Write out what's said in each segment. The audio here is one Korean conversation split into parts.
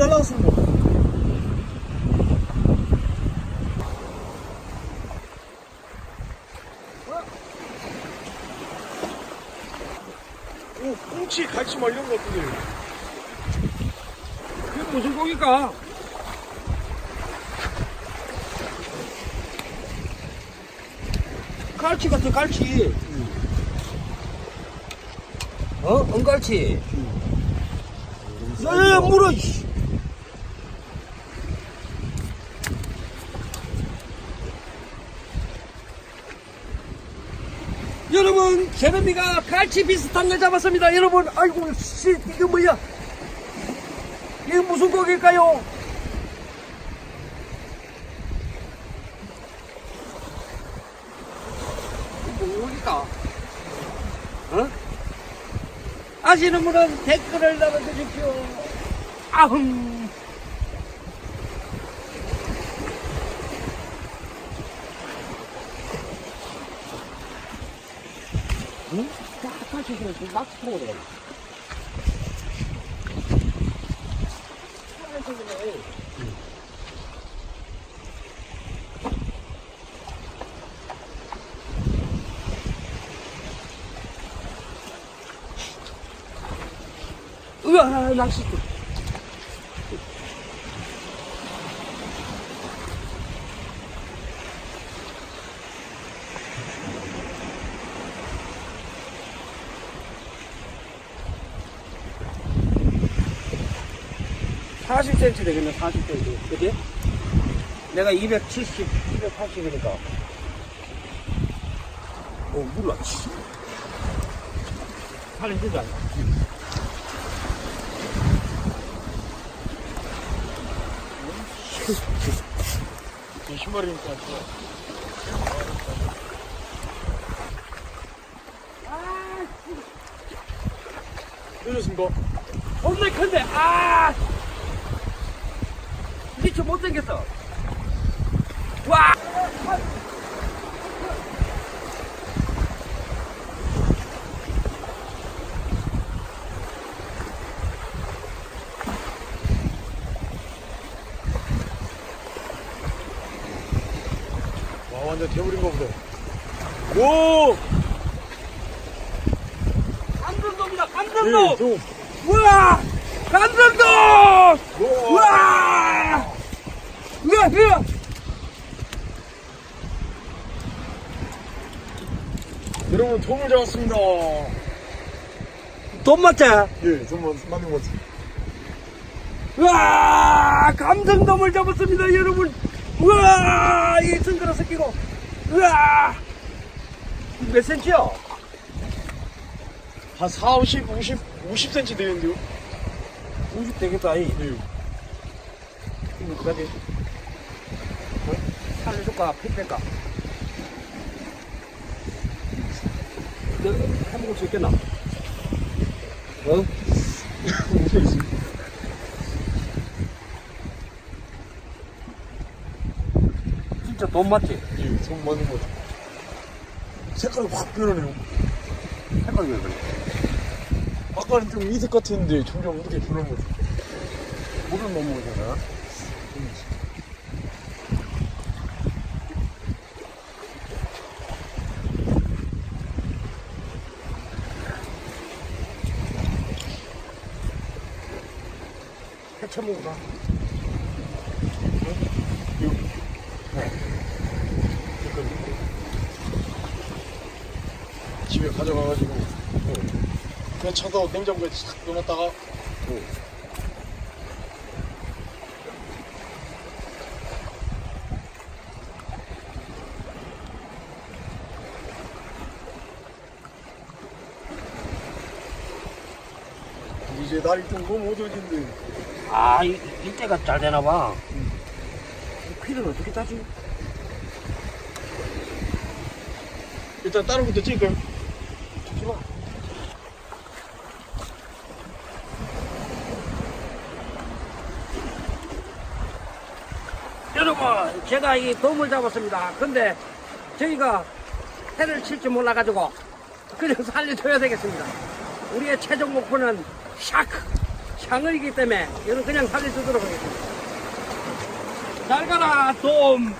날라갔어 뭐. 오, 꽁치, 갈치 막 이런 거 같은데. 그게 무슨 고기가? 깔치 같아, 깔치. 어? 은갈치. 야, 야, 물어, 이씨. 여러분, 제르미가 갈치 비슷한 걸 잡았습니다. 여러분, 아이고, 씨, 이거 뭐야? 이게 무슨 고기일까요? 뭡니까? 어? 아시는 분은 댓글을 남아주십시오. 아흥. 응? 딱한 시간에 막 풀어버려. 으아, 낚시대. 40cm 되겠네, 40cm. 그지? 내가 270, 280이니까. 어, 몰라. 팔은 뜨지 않아. 신발이니까. 아, 늦었습니다. 겁나 큰데, 아! 미쳐 못생겼어. 와! 와, 완전 개구리인가 보다. 오! 감전도입니다, 예! 좀. 우와! 감전도! 우와! 우와, 우와! 여러분, tom을 잡았습니다. 돈 맞지? 예, 좀 맞는 것 같아요. 우와! 감전돔을 잡았습니다, 여러분! 우와! 이 승그러 끼고 우와! 몇 센치요? 한 4, 50, 50, 50cm 되는데요? 50 되겠다, 이. 예. 이거 어떡하지? 어? 살려줄까? 피 뺄까? 너 해먹을 수 있겠나? 어? 진짜 돈 맞지? 예, 좀 맞는 것 같아요. 색깔이 확 변하네요. 색깔이 왜 그래? 아까는 좀 이색 같았는데 점점 이렇게 것 같아요. 물을 못 먹잖아. 해 쳐 먹어 봐. 집에 가져가가지고 그냥 차도 냉장고에 싹 넣어놨다가 이제 날이 좀 너무 어두워진데 아, 이, 이때가 잘 되나 봐. 이 피를 어떻게 따지? 일단 다른 것도 찍을까요? 찍지 마. 여러분, 제가 이 돔을 잡았습니다. 근데 저희가 해를 칠 줄 몰라가지고 그냥 살려줘야 되겠습니다. 우리의 최종 목표는 샤크, 장어이기 때문에 이거는 그냥 살려주도록 하겠습니다. 잘 가라 돔.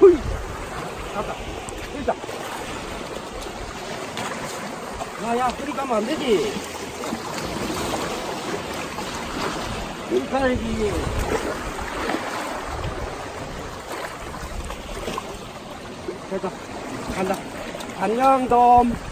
후이. 갔다. 일단. 야야 그리 가면 안 되지. 이리 가야지. 됐다. 간다. 안녕 돔.